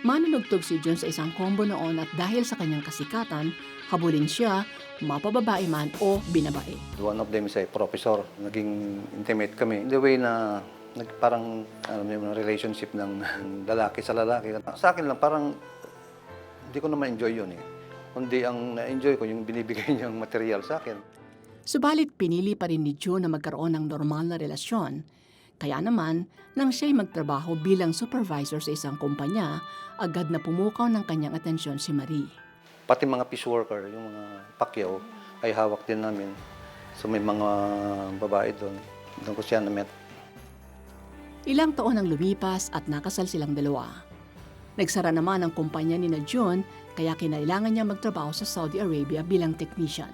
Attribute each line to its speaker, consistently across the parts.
Speaker 1: Manunugtog si June sa isang combo noon at dahil sa kanyang kasikatan, habulin siya, mapababae man o binabae.
Speaker 2: One of them is a professor. Naging intimate kami. The way na nag, parang alam niyo, relationship ng lalaki sa lalaki. Sa akin lang, parang hindi ko naman enjoy yun eh. Kundi ang na-enjoy ko yung binibigay niyang material sa akin.
Speaker 1: Subalit pinili pa rin ni June na magkaroon ng normal na relasyon. Kaya naman, nang siya'y magtrabaho bilang supervisor sa isang kumpanya, agad na pumukaw ng kanyang atensyon si Marie.
Speaker 2: Pati mga piece worker, yung mga pakyaw, ay hawak din namin. So may mga babae doon. Doon ko siya na-met.
Speaker 1: Ilang taon ang lumipas at nakasal silang dalawa. Nagsara naman ang kumpanya ni na June kaya kinailangan niya magtrabaho sa Saudi Arabia bilang technician.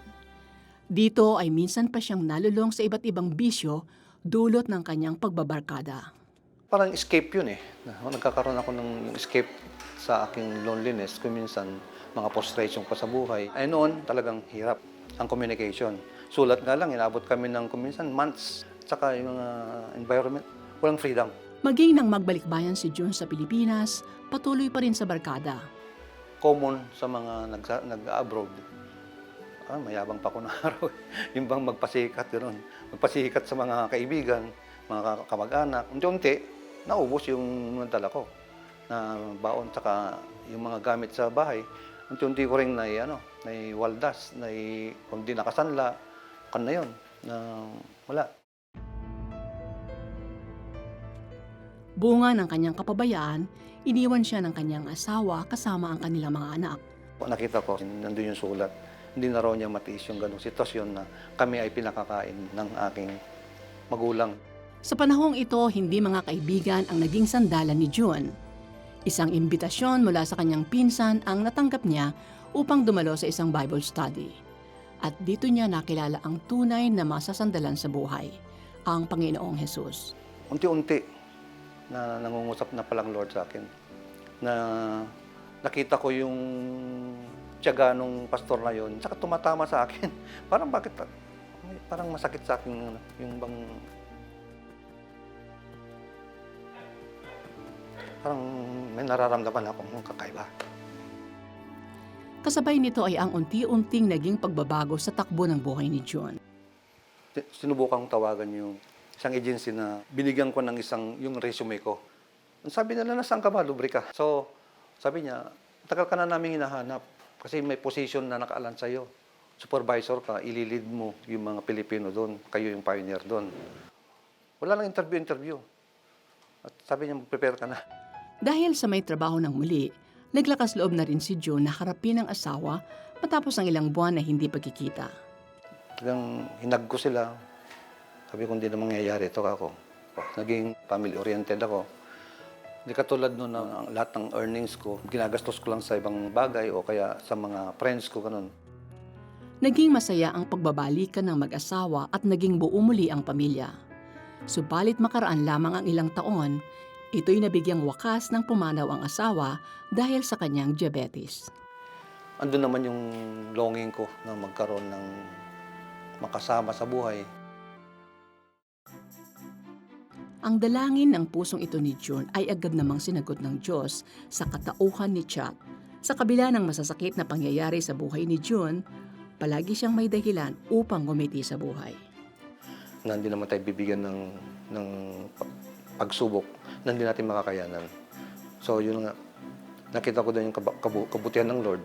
Speaker 1: Dito ay minsan pa siyang nalulong sa iba't ibang bisyo dulot ng kanyang pagbabarkada.
Speaker 2: Parang escape yun eh. Na- Nagkakaroon ako ng escape sa aking loneliness. Kung minsan, mga frustration pa sa buhay. Ay noon, talagang hirap ang communication. Sulat nga lang, inabot kami ng kuminsan months. Tsaka yung mga environment, walang freedom.
Speaker 1: Maging nang magbalikbayan si June sa Pilipinas, patuloy pa rin sa barkada.
Speaker 2: Common sa mga nag-abroad. Ah, mayabang pa ko na araw. yung bang magpasikat, gano'n. Magpasikat sa mga kaibigan, mga ka- kamag-anak. Unti-unti, naubos yung nadala ko na baon tsaka yung mga gamit sa bahay. Unti-unti ko rin na ano, na waldas, na kung di nakasanla, kan na yun, na wala.
Speaker 1: Bunga ng kanyang kapabayaan, iniwan siya ng kanyang asawa kasama ang kanilang mga anak.
Speaker 2: Nakita ko, nandun yung sulat. Hindi na raw niya matiis yung ganong sitwasyon na kami ay pinakakain ng aking magulang.
Speaker 1: Sa panahong ito, hindi mga kaibigan ang naging sandalan ni June. Isang imbitasyon mula sa kanyang pinsan ang natanggap niya upang dumalo sa isang Bible study. At dito niya nakilala ang tunay na masasandalan sa buhay, ang Panginoong Hesus.
Speaker 2: unti-unti na nangungusap na palang Lord sa akin na nakita ko yung tiyaga nung pastor na yon tsaka tumatama sa akin parang bakit parang masakit sa akin yung, bang parang may nararamdaman akong kakaiba
Speaker 1: Kasabay nito ay ang unti-unting naging pagbabago sa takbo ng buhay ni.
Speaker 2: Ti- sinubukang tawagan yung isang agency na binigyan ko ng isang yung resume ko. Sabi nila, nasaan ka ba? Lubrika. So, sabi niya, tagal ka na namin hinahanap kasi may position na nakaalan sa'yo. Supervisor ka, ililid mo yung mga Pilipino doon. Kayo yung pioneer doon. Wala lang interview-interview. At sabi niya, mag-prepare ka na.
Speaker 1: Dahil sa may trabaho ng muli, naglakas loob na rin si June na harapin ang asawa matapos ang ilang buwan na hindi pagkikita.
Speaker 2: Talagang hinag ko sila. Sabi ko, hindi na mangyayari ito ako. Naging family-oriented ako. Hindi katulad noon na ang lahat ng earnings ko, ginagastos ko lang sa ibang bagay o kaya sa mga friends ko, ganun.
Speaker 1: Naging masaya ang pagbabalikan ng mag-asawa at naging buo muli ang pamilya. Subalit makaraan lamang ang ilang taon, ito'y nabigyang wakas ng pumanaw ang asawa dahil sa kanyang diabetes.
Speaker 2: Andun naman yung longing ko na magkaroon ng makasama sa buhay.
Speaker 1: Ang dalangin ng pusong ito ni June ay agad namang sinagot ng Diyos sa katauhan ni Chat. Sa kabila ng masasakit na pangyayari sa buhay ni June, palagi siyang may dahilan upang gumiti sa buhay.
Speaker 2: Na hindi naman tayo bibigyan ng, ng pa- pagsubok na natin makakayanan. So, yun nga, nakita ko din yung kabu- kabutihan ng Lord.